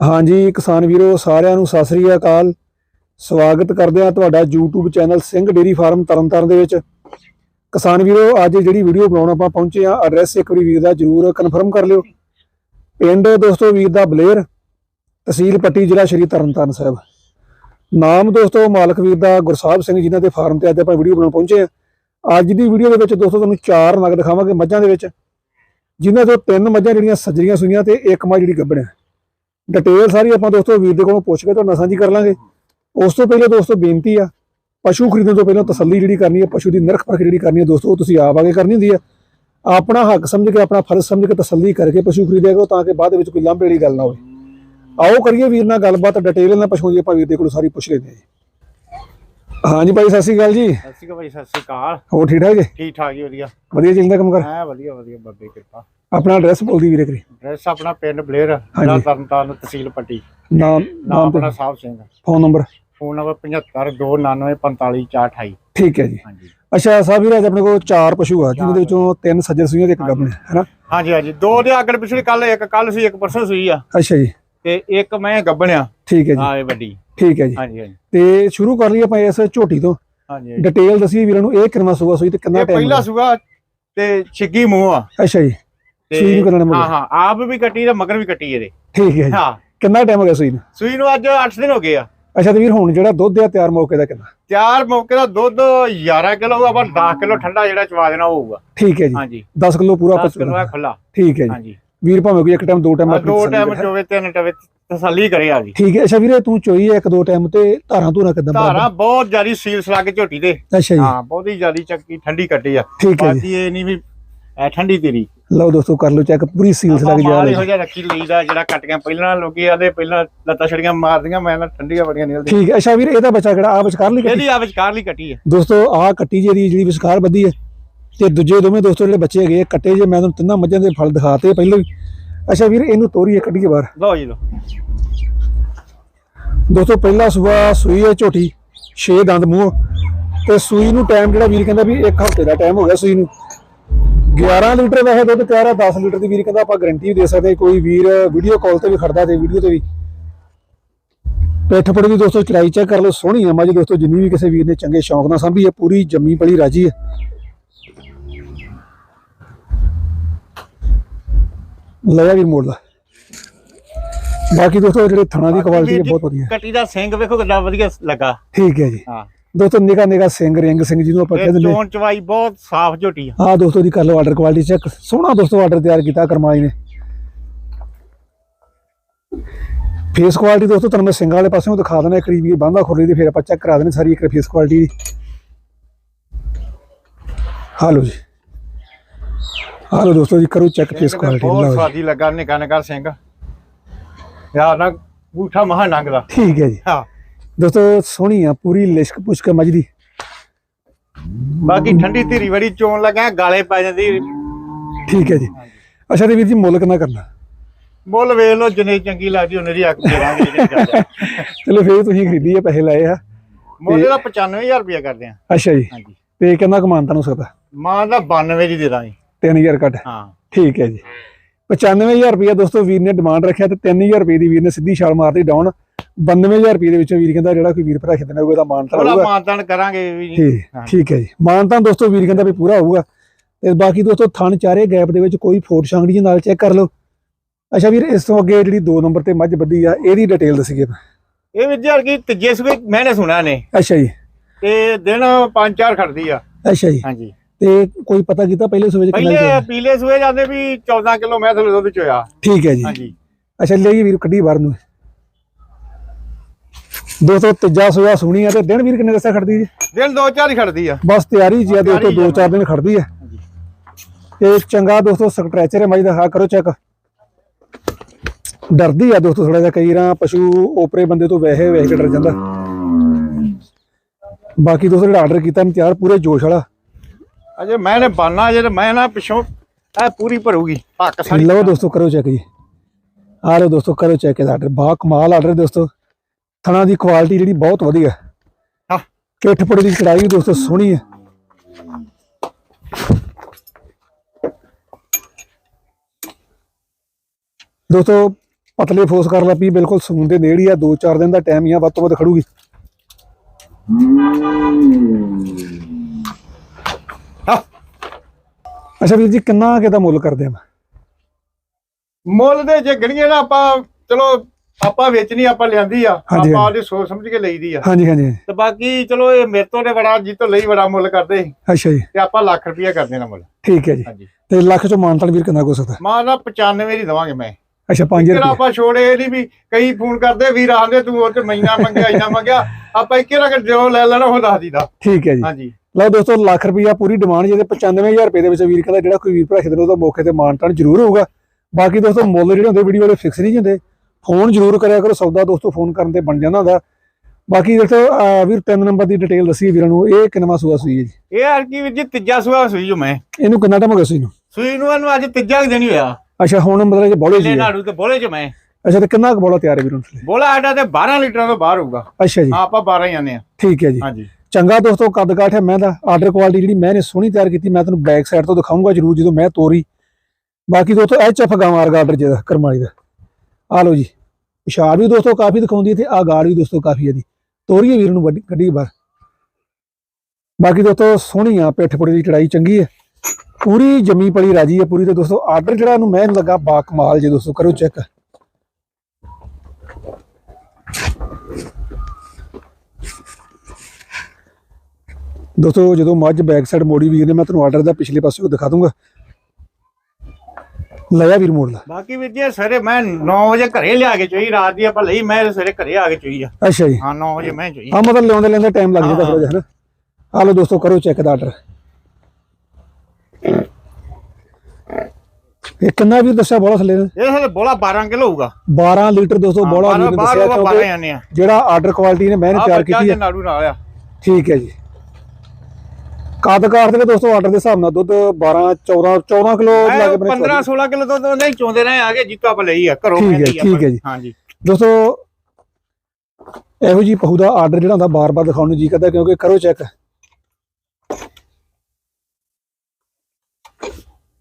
ਹਾਂਜੀ, ਕਿਸਾਨ ਵੀਰੋ, ਸਾਰਿਆਂ ਨੂੰ ਸਤਿ ਸ੍ਰੀ ਅਕਾਲ। ਸਵਾਗਤ ਕਰਦੇ ਆ ਤੁਹਾਡਾ YouTube channel Singh dairy farm Tarn Taran ਦੇ ਵਿੱਚ। ਕਿਸਾਨ ਵੀਰੋ, ਅੱਜ ਜਿਹੜੀ ਵੀਡੀਓ ਬਣਾਉਣ ਆਪਾਂ ਪਹੁੰਚੇ ਆ ਐਡਰੈਸ ਇੱਕ ਵਾਰੀ ਵੀਰ ਦਾ ਜਰੂਰ ਕਨਫਰਮ ਕਰ ਲਿਓ। ਪਿੰਡ ਦੋਸਤੋ ਵੀਰ ਦਾ ਬਲੇਰ, ਤਹਿਸੀਲ ਪੱਟੀ, ਜ਼ਿਲ੍ਹਾ ਸ਼੍ਰੀ ਤਰਨਤਾਰਨ ਸਾਹਿਬ। ਨਾਮ ਦੋਸਤੋ ਮਾਲਕ ਵੀਰ ਦਾ ਗੁਰਸਾਹਿਬ ਸਿੰਘ ਜਿਨ੍ਹਾਂ ਦੇ ਫਾਰਮ ਤੇ ਅੱਜ ਆਪਾਂ ਵੀਡੀਓ ਬਣਾਉਣ ਪਹੁੰਚੇ ਆ ਅੱਜ ਦੀ ਵੀਡੀਓ ਦੇ ਵਿੱਚ ਦੋਸਤੋ ਤੁਹਾਨੂੰ ਚਾਰ ਨਗ ਦਿਖਾਵਾਂਗੇ ਮੱਝਾਂ ਦੇ ਵਿੱਚ, ਜਿਨ੍ਹਾਂ ਤੋਂ ਤਿੰਨ ਮੱਝਾਂ ਜਿਹੜੀਆਂ ਸੱਜਰੀਆਂ ਸੁਈਆਂ ਤੇ ਇੱਕ ਮੱਝ ਜਿਹੜੀ ਗੱਭਣ ਹੈ। ਡਿਟੇਲ ਸਾਰੀ ਆਪਾਂ ਦੋਸਤੋ ਵੀਰ ਦੇ ਕੋਲੋਂ ਪੁੱਛ ਕੇ ਤੁਹਾਡੇ ਨਾਲ ਸਾਂਝੀ ਕਰ ਲਾਂਗੇ। ਉਸ ਤੋਂ ਪਹਿਲੇ ਦੋਸਤੋ ਬੇਨਤੀ ਆ, ਪਸ਼ੂ ਖਰੀਦਣ ਤੋਂ ਪਹਿਲਾਂ ਤਸੱਲੀ ਜਿਹੜੀ ਕਰਨੀ ਹੈ ਪਸ਼ੂ ਦੀ ਨਿਰਖ ਪਰਖ ਜਿਹੜੀ ਕਰਨੀ ਹੈ ਦੋਸਤੋ, ਉਹ ਤੁਸੀਂ ਆਪ ਆ ਕੇ ਕਰਨੀ ਹੁੰਦੀ ਹੈ ਆਪਣਾ ਹੱਕ ਸਮਝ ਕੇ, ਆਪਣਾ ਫਰਜ਼ ਸਮਝ ਕੇ ਤਸੱਲੀ ਕਰਕੇ ਪਸ਼ੂ ਖਰੀਦਿਆ ਕਰੋ ਤਾਂ ਕਿ ਬਾਅਦ ਦੇ ਵਿੱਚ ਕੋਈ ਲਾਂਭੇ ਵਾਲੀ ਗੱਲ ਨਾ ਹੋਵੇ। ਆਓ ਕਰੀਏ ਵੀਰ ਨਾਲ ਗੱਲਬਾਤ, ਡਿਟੇਲ ਨਾਲ ਪਸ਼ੂ ਦੀ ਆਪਾਂ ਵੀਰ ਦੇ ਕੋਲੋਂ ਸਾਰੀ ਪੁੱਛ ਲੈਂਦੇ ਹਾਂ ਜੀ। ਹਾਂਜੀ ਭਾਈ ਸਤਿ ਸ਼੍ਰੀ ਅਕਾਲ ਜੀ। ਸਤਿ ਸ਼੍ਰੀ ਅਕਾਲ ਭਾਈ ਸਤਿ ਸ਼੍ਰੀ ਅਕਾਲ। ਹੋਰ ਠੀਕ ਠਾਕ ਜੀ? ਠੀਕ ਠਾਕ ਜੀ ਵਧੀਆ। ਵਧੀਆ ਚੱਲਦਾ ਕੰਮ ਕਰ? ਐ ਵਧੀਆ ਵਧੀਆ ਬੱਬੇ ਕਿਰਪਾ। ਆਪਣਾ ਐਡਰੈਸ ਬੋਲਦੀ ਵੀਰੇ ਕਰੀ। ਐਡਰੈਸ ਆਪਣਾ ਪਿੰਡ ਬਲੇਰ ਜ਼ਿਲ੍ਹਾ ਤਰਨਤਾਰਨ ਤਹਿਸੀਲ ਪੱਟੀ। ਨਾਮ ਨਾਮ ਆਪਣਾ Sahib Singh. Phone number? Phone number 7529455428 ਠੀਕ ਹੈ ਜੀ। ਹਾਂਜੀ। ਅੱਛਾ ਸਾਹਿਬ ਵੀਰ ਅੱਜ ਆਪਣੇ ਕੋਲ ਚਾਰ ਪਸ਼ੂ ਆ ਜਿਹਨਾਂ ਦੇ ਵਿੱਚੋਂ ਤਿੰਨ ਸੱਜਰ ਸੂਈਆਂ ਤੇ ਇੱਕ ਗੱਭਣ ਹੈ ਹੈਨਾ ਹਾਂਜੀ ਹਾਂਜੀ। ਦੋ ਦੇ ਅਗੜ ਪਿਛਲੇ ਕੱਲ ਇੱਕ ਕੱਲ ਸੀ ਇੱਕ ਪਰਸੋਂ ਸੂਈ ਆ। ਅੱਛਾ ਜੀ। ਤੇ ਇੱਕ ਮੈਂ ਗੱਬਣਿਆ। ਠੀਕ ਹੈ ਜੀ। ਹਾਂ ਇਹ ਵੱਡੀ। ਠੀਕ ਹੈ ਜੀ। ਹਾਂਜੀ ਹਾਂਜੀ। ਤੇ ਸ਼ੁਰੂ ਕਰ ਲਈਏ ਆਪਾਂ ਇਸ ਝੋਟੀ ਤੋਂ। ਹਾਂਜੀ ਡਿਟੇਲ ਦੱਸੀਏ ਵੀਰਾਂ ਨੂੰ ਇਹ ਕਿੰਨਾ ਸੂਆ ਸੂਈ ਤੇ ਕਿੰਨਾ ਇਹ ਟਾਈਮ ਪਹਿਲਾ ਸੂਆ ਤੇ ਛਿੱਗੀ ਮੂੰਹ ਆ। ਅੱਛਾ ਜੀ। ਸੂਈ ਨੂੰ ਕਿੰਨਾ ਹਾਂ ਹਾਂ ਆਪ ਵੀ ਕੱਟੀ ਤੇ ਮਗਰ ਵੀ ਕੱਟੀ ਇਹਦੇ। ਠੀਕ ਹੈ ਜੀ। ਹਾਂ। ਕਿੰਨਾ ਟਾਈਮ ਹੋ ਗਿਆ ਸੂਈ ਨੂੰ? ਸੂਈ ਨੂੰ ਅੱਜ 8 ਦਿਨ ਹੋ ਗਏ ਆ। ਅੱਛਾ ਤੇ ਵੀਰ ਹੁਣ ਜਿਹੜਾ ਦੁੱਧ ਆ ਤਿਆਰ ਮੌਕੇ ਦਾ ਕਿੰਨਾ? ਤਿਆਰ ਮੌਕੇ ਦਾ ਦੁੱਧ 11 ਕਿਲੋ ਹੋਊਗਾ ਪਰ 10 ਕਿਲੋ ਠੰਡਾ ਜਿਹੜਾ ਚਵਾ ਦੇਣਾ ਹੋਊਗਾ। ਠੀਕ ਹੈ ਜੀ। ਹਾਂਜੀ। 10 ਕਿਲੋ ਪੂਰਾ 10 ਕਿਲੋ ਹੈ ਪਚੂਗਾ ਖੁੱਲਾ ਠੀਕ ਹੈ ਜੀ। ਹਾਂਜੀ। ਵੀਰ ਭਾਵੇਂ ਕੋਈ ਇੱਕ ਟਾਈਮ ਦੋ ਟਾਈਮ ਆ ਦੋ ਟਾਈਮ। ਚੋਵੇ ਤਿੰਨ ਟਵੇ ਤਸੱਲੀ ਕਰੇ ਆ ਜੀ। ਠੀਕ ਹੈ ਅੱਛਾ ਵੀਰੇ ਤੂੰ ਚੋਈ ਹੈ ਇੱਕ ਦੋ ਟਾਈਮ ਤੇ ਧਾਰਾਂ ਧੂਰਾਂ ਕਿਦਾਂ ਧਾਰਾਂ ਬਹੁਤ ਜ਼ਿਆਦੀ ਸੀਲਸ ਲਾ ਕੇ ਝੋਟੀ ਦੇ। ਅੱਛਾ ਜੀ। ਹਾਂ ਬਹੁਤੀ ਜ਼ਿਆਦੀ ਚੱਕੀ ਠੰਡੀ ਕੱਟੀ ਆ। ਠੀਕ ਹੈ ਜੀ। ਇਹ ਨਹੀਂ ਵੀ ਐ ਠੰਡੀ ਤੇਰੀ। ਲਓ ਦੋਸਤੋ ਕਰ ਲਓ ਚੈੱਕ ਪੂਰੀ ਸੀਲਸ ਲੱਗ ਜਾ ਰਹੀ ਇਹੋ ਜਿਹਾ ਰੱਖੀ ਲਈਦਾ ਜਿਹੜਾ ਕੱਟੀਆਂ ਪਹਿਲਾਂ ਲੋਕੀ ਆਦੇ ਪਹਿਲਾਂ ਲੱਤਾਂ ਛੜੀਆਂ ਮਾਰਦੀਆਂ ਮੈਂ ਨਾ ਠੰਡੀਆਂ ਬੜੀਆਂ ਨਿਕਲਦੀਆਂ ਠੀਕ ਹੈ ਅੱਛਾ ਵੀਰ ਇਹਦਾ ਬੱਚਾ ਕਿਹੜਾ? ਆ ਵਿਚਕਾਰ ਲਈ ਕੱਟੀ? ਇਹਦੀ ਆ ਵਿਚਕਾਰਲੀ ਕੱਟੀ ਆ। ਦੋਸਤੋ ਆਹ ਕੱਟੀ ਜਿਹੜੀ ਜਿਹੜੀ ਵਿਚਕਾਰ ਬੱਧੀ ਹੈ ਤੇ ਦੂਜੇ ਦੋਵੇਂ ਦੋਸਤੋ ਜਿਹੜੇ ਬੱਚੇ ਹੈਗੇ ਆ, ਕੱਟੇ ਜੇ ਮੈਂ ਤੁਹਾਨੂੰ ਤਿੰਨਾਂ ਮੱਝਾਂ ਦੇ ਫਲ ਦਿਖਾਤੇ ਪਹਿਲਾਂ ਹੀ ਅੱਛਾ ਵੀਰ ਇਹਨੂੰ ਤੋਰੀਏ ਕੱਢੀਏ ਬਾਹਰ। ਲਓ ਜੀ ਲਓ। ਦੋਸਤੋ ਪਹਿਲਾ ਸੂਆ ਸੂਈ ਹੈ ਝੋਟੀ 6 ਦੰਦ ਮੂੰਹ। ਤੇ ਸੂਈ ਨੂੰ ਟਾਈਮ ਜਿਹੜਾ ਵੀਰ ਕਹਿੰਦਾ ਵੀ ਇੱਕ ਹਫ਼ਤੇ ਦਾ ਟਾਈਮ ਹੋ ਗਿਆ ਸੂਈ ਨੂੰ। 11 ਲੀਟਰ ਵੈਸੇ ਦੁੱਧ ਤਿਆਰ ਆ 10 ਲੀਟਰ ਦੀ ਵੀਰ ਕਹਿੰਦਾ ਆਪਾਂ ਗਾਰੰਟੀ ਵੀ ਦੇ ਸਕਦੇ। ਹਾਂ। ਕੋਈ ਵੀਰ ਵੀਡੀਓ ਕਾਲ ਤੇ ਵੀ ਖੜਦਾ ਤੇ ਵੀਡੀਓ ਤੇ ਵੀ। ਪਿੱਠ ਪੜੀ ਦੀ ਦੋਸਤੋ ਚੜਾਈ ਚੈੱਕ ਕਰ ਲਓ ਸੋਹਣੀ ਆ ਮੱਝ ਦੋਸਤੋ ਜਿੰਨੀ ਵੀ ਕਿਸੇ ਵੀਰ ਨੇ ਚੰਗੇ ਸ਼ੌਂਕ ਨਾਲ ਸੰਭੀ ਹੈ ਪੂਰੀ ਜੰਮੀ ਪਲੀ ਰਾਜੀ ਹੈ ਲਿਆ ਵੀਰ ਮੋੜ ਦਾ। ਬਾਕੀ ਦੋਸਤੋ ਜਿਹੜੇ ਥਣਾ ਦੀ ਕੁਆਲਿਟੀ ਹੈ ਬਹੁਤ ਵਧੀਆ। ਕੱਟੀ ਦਾ ਸਿੰਘ ਵੇਖੋ ਕਿੰਨਾ ਵਧੀਆ ਲੱਗਾ। ਠੀਕ ਹੈ ਜੀ। ਹਾਂ। ਦੋਸਤੋ ਨਿਕਾ ਨਿਕਾ ਸਿੰਘ ਰਿੰਗ ਸਿੰਘ ਜਿਹਨੂੰ ਆਪਾਂ ਕਹਿੰਦੇ ਨੇ। ਚੋਣ ਚਵਾਈ ਬਹੁਤ ਸਾਫ਼ ਝੋਟੀ ਆ। ਆਹ ਦੋਸਤੋ ਦੀ ਕਰ ਲਓ ਆਰਡਰ ਕੁਆਲਿਟੀ ਚੈੱਕ ਸੋਹਣਾ ਦੋਸਤੋ ਆਰਡਰ ਤਿਆਰ ਕੀਤਾ ਕਰਮਾਈ ਨੇ। ਫੇਸ ਕੁਆਲਿਟੀ ਦੋਸਤੋ ਤੁਹਾਨੂੰ ਮੈਂ ਸਿੰਘਾਂ ਵਾਲੇ ਪਾਸਿਓਂ ਦਿਖਾ ਦਿੰਦਾ। ਕਰੀਬ ਇਹ ਬਾਂਦਾ ਖੁਰਲੀ ਦੀ ਫਿਰ ਆਪਾਂ ਚੈੱਕ ਕਰਾ ਦਿੰਦੇ ਸਾਰੀ ਇੱਕ ਫੇਸ ਕੁਆਲਿਟੀ ਦੀ। ਹਾਲੋ ਜੀ। ਹਾਲੋ ਦੋਸਤੋ ਜੀ ਕਰੋ ਚੈੱਕ ਫੇਸ ਕੁਆਲਿਟੀ ਬਹੁਤ ਲਓ। ਸਵਾਦੀ ਲੱਗਾ ਨਿਕਾ ਨਿਕਾ ਸਿੰਘ। ਯਾਰ ਨਾ ਬੂਠਾ ਮਹਾ ਨੰਗਦਾ ਠੀਕ ਹੈ ਜੀ। ਹਾਂ। ਦੋਸਤੋ ਸੋਹਣੀ ਆ ਪੂਰੀ ਲਿਸ਼ਕ ਪੁਸ਼ਕ ਮੱਝ ਦੀ। ਬਾਕੀ ਠੰਡੀ ਧੀਰੀ ਬੜੀ ਚੋਣ ਲੱਗਾ ਗਾਲੇ ਪੈ ਜਾਂਦੀ। ਠੀਕ ਹੈ ਜੀ। ਅੱਛਾ ਤੇ ਵੀਰ ਜੀ ਮੁੱਲ ਕਿੰਨਾ ਕਰਨਾ? ਮੁੱਲ ਵੇਖ ਲੋ ਜਿੰਨੀ ਚੰਗੀ ਲੱਗਦੀ ਉਹਨੇ ਦੀ ਅੱਖ ਦੇਵਾਂਗੇ ਜਿਹੜੀ ਗੱਲ ਆ। ਚਲੋ ਫੇਰ ਤੁਸੀਂ ਖਰੀਦੀ ਹੈ ਪੈਸੇ ਲਾਏ ਆ। ਮੁੱਲ ਦਾ 95000 ਰੁਪਇਆ ਕਰਦੇ ਆ। ਅੱਛਾ ਜੀ। ਹਾਂਜੀ। ਤੇ ਕਿੰਨਾ ਕਮਾਨਤਾ ਨੂੰ ਸਕਦਾ? ਮਾਂ ਦਾ 92 ਦੀ ਦੇ ਦਾਂਗੇ। 3000 ਘੱਟ। ਹਾਂ। ਠੀਕ ਹੈ ਜੀ। 95000 ਰੁਪਏ ਦੋਸਤੋ ਵੀਰ ਨੇ ਡਿਮਾਂਡ ਰੱਖਿਆ ਤੇ 3000 ਰੁਪਏ ਦੀ ਵੀਰ ਨੇ ਸਿੱਧੀ ਛਾਲ ਮਾਰਤੀ ਡਾਊਨ 92000 ਰੁਪਏ ਦੇ ਵਿੱਚੋਂ ਵੀਰ ਕਹਿੰਦਾ ਜਿਹੜਾ ਕੋਈ ਵੀਰ ਭਰਾ ਖਿੱਦਣਾ ਹੋਊਗਾ ਤਾਂ ਮਾਨਤਾ ਹੋਊਗਾ ਮਾਨਤਾਨ ਕਰਾਂਗੇ ਵੀ ਜੀ। ਠੀਕ ਹਾਂ। ਜੀ। ਮਾਨਤਾ ਦੋਸਤੋ ਵੀਰ ਕਹਿੰਦਾ ਵੀ ਪੂਰਾ ਹੋਊਗਾ। ਤੇ ਬਾਕੀ ਦੋਸਤੋ ਥਣ ਚਾਰੇ ਗੈਪ ਦੇ ਵਿੱਚ ਕੋਈ ਫੋਟ ਛਾਂਗੜੀ ਜੀ ਨਾਲ ਚੈੱਕ ਕਰ ਲਓ। ਅੱਛਾ ਵੀਰ ਇਸ ਤੋਂ ਅੱਗੇ ਜਿਹੜੀ 2 ਨੰਬਰ ਤੇ ਮੱਝ ਬੱਧੀ ਆ ਇਹਦੀ ਡਿਟੇਲ ਦੱਸੀਏ ਇਹ ਵਿਦਿਆਰ ਕੀ ਤੀਜੇ ਸਵੇ ਮੈਨੇ ਸੁਣਿਆ ਨੇ। ਅੱਛਾ ਜੀ। ਤੇ ਦਿਨ ਪੰਜ ਚਾਰ ਖੜਦੀ ਆ। ਅੱਛਾ ਜੀ। ਹਾਂਜੀ। ਤੇ ਕੋਈ ਪਤਾ ਕੀਤਾ ਪਹਿਲੇ ਚ ਕਿੰਨਾ ਪਹਿਲੇ ਚੋਇਆ? ਪੀਲੇ ਸੂਏ ਜਾਂਦੇ ਵੀ 14 ਕਿਲੋ ਮੈਂ ਥਲੇ ਦੁੱਧ ਚੋਇਆ। ਠੀਕ ਹੈ ਜੀ। ਹਾਂਜੀ। ਅੱਛਾ ਲਈ ਵੀਰ ਕੱਢੀ ਬਾਹਰ ਨੂੰ। ਦੋਸਤੋ ਤੀਜਾ ਸੋਇਆ ਸੁਣੀ ਆ ਤੇ ਦਿਨ ਵੀਰ ਕਿੰਨੇ ਦੱਸਿਆ ਖੜਦੀ ਜੀ? ਦਿਨ ਦੋ ਚਾਰ ਹੀ ਖੜਦੀ ਆ। ਬਸ ਤਿਆਰੀ ਜੀ ਆ ਦੋਸਤੋ ਤਿਆਰੀ ਦੋ ਆ। ਚਾਰ ਦਿਨ ਖੜਦੀ ਹੈ ਤੇ ਚੰਗਾ ਦੋਸਤੋ ਸਕਟ੍ਰੈਚਰ ਹੈ ਮੱਝ ਦਾ ਹਾਂ ਕਰੋ ਚੈੱਕ ਡਰਦੀ ਆ ਦੋਸਤੋ ਥੋੜਾ ਜਿਹਾ ਕਈ ਰਾਂ ਪਸ਼ੂ ਓਪਰੇ ਬੰਦੇ ਤੋਂ ਵੈਸੇ ਕੇ ਡਰ ਜਾਂਦਾ। ਬਾਕੀ ਦੋਸਤੋ ਜਿਹੜਾ ਆਰਡਰ ਕੀਤਾ ਨੇ ਤਿਆਰ ਪੂਰੇ ਜੋਸ਼ ਵਾਲਾ। ਅਜੇ ਮੈਂ ਨੇ ਬਾਨਾ ਜੇ ਮੈਂ ਨਾ ਪਿਛੋਂ ਇਹ ਪੂਰੀ ਭਰੂਗੀ। ਹੱਕ ਸਾਰੀ ਲਓ ਦੋਸਤੋ ਕਰੋ ਚੈੱਕ ਜੀ। ਆ ਲਓ ਦੋਸਤੋ ਕਰੋ ਚੈੱਕ ਇਹਦਾ ਆਰਡਰ ਬਾ ਕਮਾਲ ਆਰਡਰ ਦੋਸਤੋ। ਥਣਾ ਦੀ ਕੁਆਲਿਟੀ ਜਿਹੜੀ ਬਹੁਤ ਵਧੀਆ ਹਾਂ। ਕਿੱਠ ਪੜੀ ਦੀ ਚੜਾਈ ਵੀ ਦੋਸਤੋ ਸੋਹਣੀ ਹੈ। ਦੋਸਤੋ ਪਤਲੇ ਫੋਸ ਕਰ ਲਾ ਪਈ ਬਿਲਕੁਲ ਸੂਨ ਦੇ ਨੇੜੇ ਆ। 2-4 ਦਿਨ ਦਾ ਟਾਈਮ ਹੀ ਆ ਵੱਧ ਤੋਂ ਵੱਧ ਖੜੂਗੀ ਹਾਂ ਅੱਛਾ ਵੀਰ ਜੀ ਕਿੰਨਾ ਕਿਦਾ ਮੁੱਲ ਕਰਦੇ ਆ ਮੁੱਲ ਦੇ ਜੇ ਗਣੀਏ ਨਾ ਆਪਾਂ ਚਲੋ ਆਪਾਂ ਵੇਚਣੀ ਆਪਾਂ ਲਿਆਂਦੀ ਆ। ਹਾਂਜੀ, ਆਪਾਂ ਉਹਦੀ ਸੋਚ ਸਮਝ ਕੇ ਲਈਦੀ ਆ। ਹਾਂਜੀ ਹਾਂਜੀ। ਤੇ ਬਾਕੀ ਚਲੋ ਇਹ ਮੇਰੇ ਤੋਂ ਨੇ ਬੜਾ ਜੀ ਤੋਂ ਲਈ ਬੜਾ ਮੁੱਲ ਕਰਦੇ ਸੀ। ਅੱਛਾ ਜੀ। ਤੇ ਆਪਾਂ ਲੱਖ ਰੁਪਇਆ ਕਰਦੇ ਨਾ ਮੁੱਲ। ਠੀਕ ਹੈ ਜੀ। ਹਾਂਜੀ। ਤੇ ਲੱਖ ਚੋਂ ਮਾਨਤਾਨ ਵੀਰ ਕਿੰਨਾ ਕੋ ਸਕਦਾ? ਮਾਂ ਦਾ 95 ਦੀ ਦਵਾਂਗੇ ਮੈਂ। ਅੱਛਾ 5000 ਕਿਹੜਾ ਰੁਪਏ ਆਪਾਂ ਛੋੜੇ ਇਹ ਨਹੀਂ ਵੀ ਕਈ ਫੋਨ ਕਰਦੇ ਵੀਰ ਆਂਦੇ ਤੂੰ ਉਹ ਤੇ ਮਹੀਨਾ ਮੰਗਿਆ ਇੰਨਾ ਮੰਗਿਆ। ਆਪਾਂ ਇੱਕੇ ਰਕ ਜੋ ਲੈ ਲੈਣਾ ਉਹ ਦੱਸ ਦੀਦਾ ਠੀਕ ਹੈ ਜੀ। ਹਾਂਜੀ। ਲਓ ਦੋਸਤੋ ਲੱਖ ਰੁਪਈਆ ਪੂਰੀ ਡਿਮਾਂਡ ਜਿਹਦੇ 95000 ਰੁਪਏ ਦੇ ਵਿੱਚ ਵੀਰ ਕਹਿੰਦਾ ਜਿਹੜਾ ਕੋਈ ਵੀਰ ਭਰਾ ਖਿੱਦਣ ਉਹਦਾ ਮੌਕੇ ਤੇ ਮਾਨਤਾਨ ਜ਼ਰੂਰ ਹੋਊਗਾ। ਬਾਕੀ ਦੋਸਤੋ ਮੁੱਲ ਜਿਹੜੇ ਹੁੰਦੇ ਵੀਡੀਓ ਵਾਲੇ ਫਿਕਸ ਨਹੀਂ ਹੁੰਦੇ। ਫੋਨ ਜ਼ਰੂਰ ਕਰਿਆ ਕਰੋ ਸੌਦਾ ਦੋਸਤੋ ਫੋਨ ਕਰਨ ਤੇ ਬਣ ਜਾਂਦਾ ਹੁੰਦਾ। ਬਾਕੀ ਦੋਸਤੋ ਵੀਰ ਤਿੰਨ ਨੰਬਰ ਦੀ ਡਿਟੇਲ ਦੱਸੀ ਵੀਰਾਂ ਨੂੰ। ਇਹ ਕਿੰਨਵਾਂ ਸੂਆ ਸੂਈ ਹੈ ਜੀ? ਇਹ ਯਾਰ ਕੀ ਵੀਰ ਜੀ ਤੀਜਾ ਸੂਆ ਸੂਈ ਜੋ ਮੈਂ। ਇਹਨੂੰ ਕਿੰਨਾ ਟਾਈਮ ਹੋ ਗਿਆ ਸੂਈ ਨੂੰ? ਸੂਈ ਨੂੰ ਇਹਨੂੰ ਅੱਜ ਤੀਜਾ ਦਿਨ ਹੀ ਹੋਇਆ। ਅੱਛਾ ਹੁਣ ਮਤਲਬ ਜੇ ਬੋਲੇ ਜੀ। ਨਾੜੂ ਤੇ ਬੋਲੇ ਚ ਮੈਂ। ਅੱਛਾ ਤੇ ਕਿੰਨਾ ਕੁ ਬੋਲਾ ਤਿਆਰ ਹੈ ਵੀਰ ਨੂੰ? ਬੋਲਾ ਆਡਾ ਤੇ 12 ਲੀਟਰਾਂ ਤੋਂ ਬਾਹਰ ਹੋਊਗਾ। ਅੱਛਾ ਜੀ। ਆਪਾਂ 12 ਹੀ ਆਨੇ ਆ ਠੀਕ ਹੈ ਜੀ। ਹਾਂਜੀ। ਚੰਗਾ ਦੋਸਤੋ, ਕੱਦ ਕਾਠ ਹੈ, ਮੈਂ ਦਾ ਆਰਡਰ ਕੁਆਲਿਟੀ ਜਿਹੜੀ ਮੈਂ ਨੇ ਸੋਹਣੀ ਤਿਆਰ ਕੀਤੀ, ਮੈਂ ਤੁਹਾਨੂੰ ਬੈਕ ਸਾਈਡ ਤੋਂ ਦਿਖਾਉਂਗਾ ਜਰੂਰ ਜਦੋਂ ਮੈਂ ਤੋਰੀ। ਬਾਕੀ ਦੋਸਤੋ ਐਚ ਐਫ ਗਾਂ ਵਰਗਾ ਆਰਡਰ ਜਿਹਦਾ ਕਰਮਾਲੀ ਦਾ। ਆ ਲਓ ਜੀ, ਪਿਸ਼ਾਬ ਵੀ ਦੋਸਤੋ ਕਾਫੀ ਦਿਖਾਉਂਦੀ ਹੈ ਤੇ ਆ ਗਾੜ ਵੀ ਦੋਸਤੋ ਕਾਫੀ ਹੈ ਦੀ ਤੋਰੀਏ ਵੀਰ ਨੂੰ ਵੱਡੀ ਕੱਢੀ ਬਾਹਰ। ਬਾਕੀ ਦੋਸਤੋ, ਸੋਹਣੀ ਆ, ਪਿੱਠ ਪੁੜੀ ਦੀ ਚੜਾਈ ਚੰਗੀ ਹੈ। ਪੂਰੀ ਜਮੀ ਪਲੀ ਰਾਜੀ ਹੈ, ਪੂਰੀ ਤੇ ਦੋਸਤੋ ਆਰਡਰ ਜਿਹੜਾ ਨੂੰ ਮੈਂ ਲੱਗਾ ਬਾ ਕਮਾਲ ਜੇ ਦੋਸਤੋ, ਕਰੋ ਚੈੱਕ ਦੋਸਤੋ ਜਦੋਂ ਮੱਝ ਬੈਕ ਸਾਈਡ ਮੋੜੀ ਵੀਰ ਨੇ ਮੈਂ ਤੁਹਾਨੂੰ ਆਰਡਰ ਦਾ ਪਿਛਲੇ ਪਾਸੇ ਉਹ ਦਿਖਾ ਦੂੰਗਾ। ਲਿਆ ਵੀਰ ਮੋੜ ਲਾ। ਬਾਕੀ ਵੀਰ ਜੀ ਸਵੇਰੇ ਮੈਂ 9 ਵਜੇ ਘਰੇ ਲਿਆ ਕੇ ਚੋਈ ਰਾਤ ਦੀ ਆਪਾਂ ਲਈ ਮੈਂ ਸਵੇਰੇ ਘਰੇ ਆ ਕੇ ਚੋਈ ਆ। ਅੱਛਾ ਜੀ। ਹਾਂ 9 ਵਜੇ ਮੈਂ ਚੋਈ ਆ। ਮਤਲਬ ਲਿਆਉਂਦੇ ਲੈਂਦੇ ਟਾਈਮ ਲੱਗ ਜਾਂਦਾ ਥੋੜਾ ਜਿਹਾ ਹਨਾ? ਆ ਲਓ ਦੋਸਤੋ ਕਰੋ ਚੈੱਕ ਦਾ ਆਰਡਰ ਇਹ ਕਿੰਨਾ ਵੀਰ ਦੱਸਿਆ ਬੋਲਾ ਥੱਲੇ ਇਹ ਹਲੇ ਬੋਲਾ 12 ਕਿਲੋ ਹੋਊਗਾ। 12 ਲੀਟਰ ਦੋਸਤੋ ਬੋਲਾ ਵੀਰ ਨੇ ਬਾਹਰ ਦੱਸਿਆ ਹੋਊਗਾ 12 ਕਿਉਂਕਿ ਆਨੇ ਆ। ਜਿਹੜਾ ਆਰਡਰ ਕੁਆਲਿਟੀ ਨੇ ਮੈਂ ਤਿਆਰ ਕੀਤੀ ਹੈ ਠੀਕ ਹੈ ਜੀ। ਕੱਦ ਦੇ ਦੋਸਤੋ ਆਰਡਰ ਦੇ ਹਿਸਾਬ ਨਾਲ ਦੁੱਧ 12 14 14 ਕਿਲੋ ਲੱਗੇ ਬਣੇ 15 16 ਕਿਲੋ ਤਾਂ ਨਹੀਂ ਚੋਂਦੇ ਰਹੇ ਆਗੇ ਜਿੱਤੋਂ ਆਪਾਂ ਲਈ ਆ ਘਰੋਂ ਪੈਂਦੀ ਆ ਠੀਕ ਹੈ ਜੀ। ਹਾਂਜੀ। ਦੋਸਤੋ ਇਹੋ ਜੀ ਪਹੂ ਦਾ ਆਰਡਰ ਜਿਹੜਾ ਹੁੰਦਾ ਬਾਰ-ਬਾਰ ਦਿਖਾਉਣ ਨੂੰ ਜੀ ਕਰਦਾ ਕਿਉਂਕਿ ਕਰੋ ਚੈੱਕ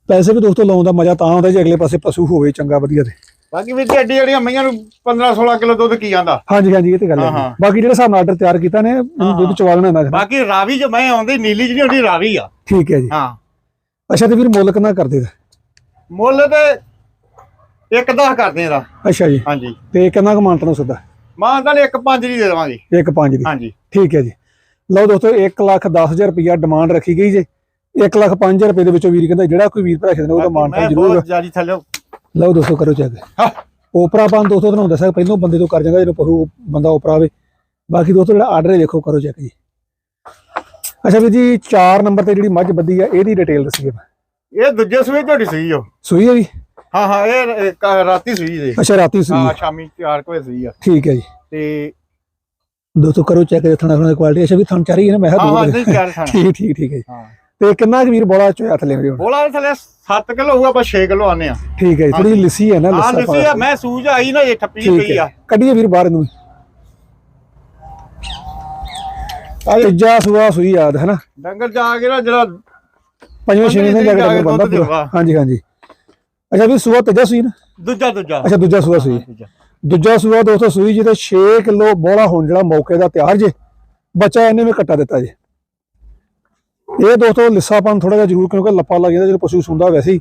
ਪੈਸੇ ਵੀ ਦੋਸਤੋ ਲਾਉਣ ਦਾ ਮਜ਼ਾ ਤਾਂ ਆਉਂਦਾ ਜੇ ਅਗਲੇ ਪਾਸੇ ਪਸ਼ੂ ਹੋਵੇ ਚੰਗਾ ਵਧੀਆ ਤੇ। ਬਾਕੀ ਜੀ ਐਡੀ ਜਿਹੜੀਆਂ ਮਈਆਂ ਨੂੰ 15 16 ਕਿਲੋ ਦੁੱਧ ਕੀ ਆਂਦਾ? ਹਾਂਜੀ ਹਾਂਜੀ ਇਹ ਤੇ ਗੱਲ ਹੈ। ਬਾਕੀ ਜਿਹੜੇ ਹਿਸਾਬ ਨਾਲ ਆਰਡਰ ਤਿਆਰ ਕੀਤਾ ਨੇ ਦੁੱਧ ਚਵਾਲਣਾ ਨਾ ਬਾਕੀ ਰਾਵੀ ਜੋ ਮੈਂ ਆਉਂਦੀ ਨੀਲੀ ਜਿਹੜੀ ਹੁੰਦੀ ਰਾਵੀ ਆ। ਠੀਕ ਹੈ ਜੀ। ਹਾਂ। ਅੱਛਾ ਤੇ ਵੀਰ ਮੁੱਲ ਕਿੰਨਾ ਕਰਦੇ ਦਾ ਮੁੱਲ ਤੇ ਇੱਕ ਦਸ ਕਰਦੇ ਇਹਦਾ। ਅੱਛਾ ਜੀ। ਹਾਂਜੀ। ਤੇ ਕਿੰਨਾ ਕੁ ਮਾਨਤਨ ਸੁਦਾ? ਮਾਂ ਤਾਂ ਇੱਕ ਪੰਜ ਦੀ ਦੇ ਦੇਵਾਂਗੇ। ਇੱਕ ਪੰਜ ਦੀ। ਹਾਂਜੀ। ਠੀਕ ਹੈ ਜੀ। ਲਓ ਦੋਸਤੋ 1 ਲੱਖ 10000 ਰੁਪਇਆ ਡਿਮਾਂਡ ਰੱਖੀ ਗਈ ਜੇ। 1 ਲੱਖ 5000 ਰੁਪਏ ਦੇ ਵਿੱਚੋਂ ਵੀਰ ਕਹਿੰਦਾ ਜਿਹੜਾ ਕੋਈ ਵੀਰ ਭਰਾ ਖਿੱਚਣਾ ਉਹਦਾ ਮਾਨਤਨ ਜ਼ਰੂਰ ਬਹੁਤ ਜ਼ਿਆਦੀ ਥੱਲੇ ਲਓ ਦੋਸਤੋ ਕਰੋ ਚੈੱਕ। ਹਾਂ। ਓਪਰਾ ਪਾਨ ਦੋਸਤੋ ਤੁਹਾਨੂੰ ਦੱਸਿਆ ਪਹਿਲੋਂ ਬੰਦੇ ਤੋਂ ਕਰ ਜਾਂਦਾ ਜਦੋਂ ਪਹੂ ਬੰਦਾ ਓਪਰਾ ਆਵੇ ਬਾਕੀ ਦੋਸਤੋ ਜਿਹੜਾ ਆਰਡਰ ਹੈ ਦੇਖੋ ਕਰੋ ਚੈੱਕ ਜੀ। ਅੱਛਾ ਵੀਰ ਜੀ 4 ਨੰਬਰ ਤੇ ਜਿਹੜੀ ਮੱਝ ਬੱਦੀ ਆ ਇਹਦੀ ਡਿਟੇਲ ਦੱਸੀਏ ਇਹ ਦੂਜੇ ਸੂਏ ਝੋਟੀ ਸੂਈ ਓ ਸੂਈ ਹੈ ਜੀ? ਹਾਂ ਹਾਂ ਇਹ ਕ- ਰਾਤੀ ਸੂਈ ਦੇ ਅੱਛਾ ਰਾਤੀ ਸੂਈ। ਹਾਂ ਹੈ। ਸ਼ਾਮੀ 4 ਵਜੇ ਸੂਈ ਆ। ਠੀਕ ਹੈ ਜੀ। ਤੇ ਦੋਸਤੋ ਕਰੋ ਚੈੱਕ ਥਣਾ ਥਣਾ ਕੁਆਲਿਟੀ ਅੱਛਾ ਵੀ ਥਣ ਚਾਰੀ ਹੈ ਨਾ ਮੈਂ ਹਾਂ ਦੋ ਹਾਂ। ਨਹੀਂ ਖਾਣਾ ਠੀਕ ਠੀਕ ਠੀਕ ਹੈ ਜੀ। ਹਾਂ। ਤੇ ਕਿੰਨਾ ਵੀਰ ਬੋਲਾ ਚੋਇਆ ਥੱਲੇ ਹੁਣ? ਬੋਲਾ ਦੇ ਥੱਲੇ 7 ਕਿਲੋ ਹੋਊਗਾ ਆਪਾਂ 6 ਕਿਲੋ ਆਨੇ ਆ ਠੀਕ ਹੈ ਜੀ ਥੋੜੀ ਲਿੱਸੀ ਹੈ ਨਾ ਹਾਂ ਲੱਸਾ ਲਿਸੀ ਆ ਮੈਂ ਸੂਜ ਆਈ ਨਾ ਇਹ ਠੱਪੀ ਪਈ ਆ। ਕੱਢੀਏ ਵੀਰ ਬਾਹਰ ਨੂੰ ਤੀਜਾ ਸੂਆ ਸੂਈ ਯਾਦ ਹੈ ਨਾ? ਡੰਗਰ ਜਾ ਕੇ ਨਾ ਜਿਹੜਾ ਪੰਜਵੇਂ ਛੇਵੇਂ ਦਿਨ ਜਾ ਕੇ ਡੰਗਰ ਬੰਦਾ। ਹਾਂਜੀ ਹਾਂਜੀ। ਅੱਛਾ ਵੀ ਸੂਆ ਤੀਜਾ ਸੂਈ ਨਾ? ਦੂਜਾ ਦੂਜਾ। ਅੱਛਾ ਦੂਜਾ ਸੂਆ ਸੂਈ। ਦੂਜਾ। ਦੂਜਾ ਸੂਆ ਦੋਸਤੋ ਸੂਈ ਜਿਹਦੇ 6 ਕਿਲੋ ਬੋਲਾ ਹੋਣ ਜਿਹੜਾ ਮੌਕੇ ਦਾ ਤਿਆਰ ਜੇ। ਬੱਚਾ ਇਹਨੇ ਵੀ ਕੱਟਾ ਦਿੱਤਾ ਜੇ। ਇਹ ਦੋਸਤੋ ਲਿੱਸਾਪਨ ਥੋੜਾ ਜਿਹਾ ਜ਼ਰੂਰ ਕਿਉਂਕਿ ਲੱਪਾ ਲੱਗ ਜਾਂਦਾ ਜਦੋਂ ਪਸ਼ੂ ਸੁੰਦਾ ਵੈਸੇ ਹੀ।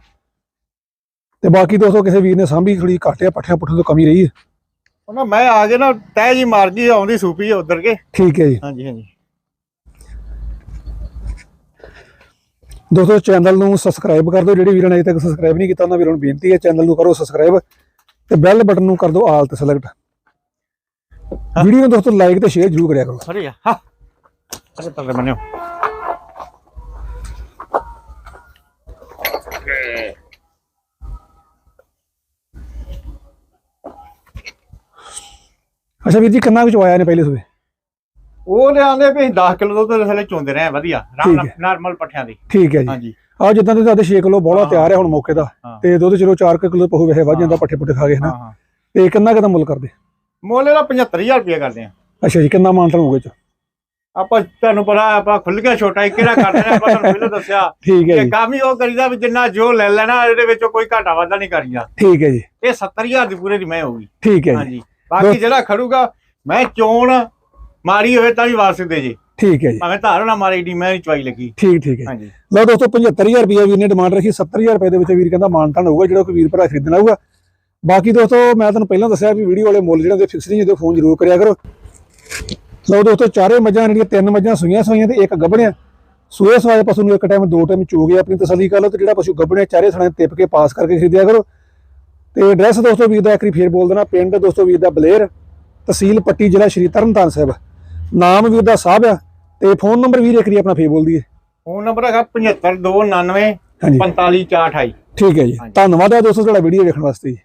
ਤੇ ਬਾਕੀ ਦੋਸਤੋ ਕਿਸੇ ਵੀਰ ਨੇ ਸਾਂਭੀ ਥੋੜੀ ਘਾਟਿਆ ਪੱਠਿਆਂ ਪੁੱਠਿਆਂ ਤੋਂ ਕਮੀ ਰਹੀ ਹੈ। ਉਹਨਾਂ ਮੈਂ ਆ ਕੇ ਨਾ ਤੈ ਜੀ ਮਾਰ ਗਈ ਆਉਂਦੀ ਸੂਪੀ ਉਧਰ ਕੇ। ਠੀਕ ਹੈ ਜੀ। ਹਾਂਜੀ ਹਾਂਜੀ। ਦੋਸਤੋ ਚੈਨਲ ਨੂੰ ਸਬਸਕ੍ਰਾਈਬ ਕਰ ਦਿਓ ਜਿਹੜੇ ਵੀਰਾਂ ਨੇ ਅਜੇ ਤੱਕ ਸਬਸਕ੍ਰਾਈਬ ਨਹੀਂ ਕੀਤਾ ਉਹਨਾਂ ਵੀਰਾਂ ਨੂੰ ਬੇਨਤੀ ਹੈ ਚੈਨਲ ਨੂੰ ਕਰੋ ਸਬਸਕ੍ਰਾਈਬ ਤੇ ਬੈਲ ਬਟਨ ਨੂੰ ਕਰ ਦਿਓ ਆਲ ਤੇ ਸਿਲੈਕਟ ਵੀਡੀਓ ਨੂੰ ਦੋਸਤੋ ਲਾਈਕ ਤੇ ਸ਼ੇਅਰ ਜ਼ਰੂਰ ਕਰਿਆ ਕਰੋ। ਸਰੀ ਆ ਹਾਂ। ਅਰੇ ਤੱਲੇ ਮੰਨਿਓ ਅੱਛਾ ਵੀਰ ਜੀ ਕਿੰਨਾ ਕੁ ਚਵਾਇਆ ਨੇ ਪਹਿਲੇ ਸੂਬੇ ਉਹ ਲਿਆਂਦੇ ਵੀ 10 ਕਿਲੋ ਦੁੱਧ ਥੱਲੇ ਚੋਂਦੇ ਰਹੇ ਆ, ਵਧੀਆ। ਠੀਕ ਹੈ। ਨਾਰਮਲ ਪੱਠਿਆਂ ਦੀ। ਠੀਕ ਹੈ ਜੀ। ਹਾਂਜੀ। ਆ ਜਿੱਦਾਂ ਤੁਸੀਂ ਸਾਡੇ 6 ਕਿਲੋ ਬੋਲਾ ਹਾਂ। ਤਿਆਰ ਹੈ ਹੁਣ ਮੌਕੇ ਦਾ ਹਾਂ। ਤੇ ਦੁੱਧ ਚਲੋ 4 ਕਿਲੋ ਪਹੂ ਵੈਸੇ ਵੱਧ ਜਾਂਦਾ ਹਾਂ। ਪੱਠੇ ਪੁੱਠੇ ਖਾ ਕੇ ਹਨਾ। ਹਾਂ ਤੇ ਕਿੰਨਾ ਕੁ ਦਾ ਮੁੱਲ ਕਰਦੇ? ਮੁੱਲ ਇਹਦਾ 75000 ਰੁਪਏ ਕਰਦੇ ਆ ਅੱਛਾ ਜੀ ਕਿੰਨਾ ਮਾਨਤਨ ਹੋਊਗਾ ਚ? ਆਪਾਂ ਤੁਹਾਨੂੰ ਪਤਾ ਆਪਾਂ ਖੁੱਲ ਕੇ ਛੋਟਾ ਹੀ ਕਿਹੜਾ ਕਰਦੇ ਨੇ ਆਪਾਂ ਤੁਹਾਨੂੰ ਪਹਿਲਾਂ ਦੱਸਿਆ। ਠੀਕ ਹੈ ਕਿ ਜੀ। ਕੰਮ ਹੀ ਉਹ ਕਰੀਦਾ ਵੀ ਜਿੰਨਾ ਜੋ ਲੈ ਲੈਣਾ ਇਹਦੇ ਵਿੱਚੋਂ ਕੋਈ ਘਾਟਾ ਵਾਧਾ ਨਹੀਂ ਕਰੀਦਾ। ਠੀਕ ਹੈ ਜੀ। ਇਹ 70000 ਦੀ ਪੂਰੇ ਦੀ ਮੈਂ ਹੋਊਗੀ ਠੀਕ ਹੈ ਜੀ। ਹਾਂਜੀ। ਬਾਕੀ ਜਿਹੜਾ ਖੜੂਗਾ ਮੈਂ ਚੋਣ ਮਾਰੀ ਹੋਵੇ ਤਾਂ ਵੀ ਵਾਰਸ ਦੇ ਜੀ। ਠੀਕ ਹੈ ਜੀ। ਭਾਵੇਂ ਧਾਰ ਨਾ ਮਾਰੀ ਡੀ ਮੈਂ ਚਵਾਈ ਲੱਗੀ। ਠੀਕ ਠੀਕ ਹੈ। ਹਾਂਜੀ। ਲਓ ਦੋਸਤੋ 75000 ਰੁਪਏ ਵੀਰ ਨੇ ਡਿਮਾਂਡ ਰੱਖੀ 70000 ਰੁਪਏ ਦੇ ਵਿੱਚ ਵੀਰ ਕਹਿੰਦਾ ਮਾਨਤਾਨ ਹੋਊਗਾ ਜਿਹੜਾ ਕੋਈ ਵੀਰ ਭਰਾ ਖਰੀਦਣਾ ਹੋਊਗਾ ਬਾਕੀ ਦੋਸਤੋ ਮੈਂ ਤੁਹਾਨੂੰ ਪਹਿਲਾਂ ਦੱਸਿਆ ਵੀ ਵੀਡੀਓ ਵਾਲੇ ਮੁੱਲ ਜਿਹੜਾ ਦੇ ਫਿਕਸ ਨਹੀਂ ਜਦੋਂ ਫੋਨ ਜ਼ਰੂਰ ਕਰਿਆ ਕਰੋ। ਲਓ ਦੋਸਤੋ ਚਾਰੇ ਮੱਝਾਂ ਜਿਹੜੀਆਂ ਤਿੰਨ ਮੱਝਾਂ ਸੂਈਆਂ ਸੂਈਆਂ ਤੇ ਇੱਕ ਗੱਭਣਿਆ। ਸੂਏ ਸਵਾਏ ਪਸ਼ੂ ਨੂੰ ਇੱਕ ਟਾਈਮ ਦੋ ਟਾਈਮ ਚੋ ਆਪਣੀ ਤਸੱਲੀ ਕਰ ਲਓ ਤੇ ਜਿਹੜਾ ਪਸ਼ੂ ਗੱਭਣਿਆ ਚਾਰੇ ਥਣਾ ਤਿਪ ਕੇ ਪਾਸ ਕਰਕੇ ਖਰੀਦਿਆ ਕਰੋ। ਤੇ ਐਡਰੈਸ ਦੋਸਤੋ ਵੀਰ ਦਾ ਇੱਕ ਵਾਰੀ ਫੇਰ ਬੋਲ ਦੇਣਾ ਪਿੰਡ ਦੋਸਤੋ ਵੀਰ ਦਾ ਬਲੇਰ ਤਹਿਸੀਲ ਪੱਟੀ ਜ਼ਿਲ੍ਹਾ ਸ਼੍ਰੀ ਤਰਨਤਾਰਨ ਸਾਹਿਬ। ਨਾਮ ਵੀਰ ਦਾ ਸਾਹਿਬ ਆ ਤੇ ਫੋਨ ਨੰਬਰ ਵੀਰ ਇੱਕ ਵਾਰੀ ਆਪਣਾ ਫੇਰ ਬੋਲ ਦਈਏ। ਫੋਨ ਨੰਬਰ ਹੈਗਾ 75299 ਹਾਂਜੀ। 45428 ਠੀਕ ਹੈ ਜੀ। ਧੰਨਵਾਦ ਹੈ ਦੋਸਤੋ ਤੁਹਾਡਾ ਵੀਡੀਓ ਵੇਖਣ ਵਾਸਤੇ ਜੀ।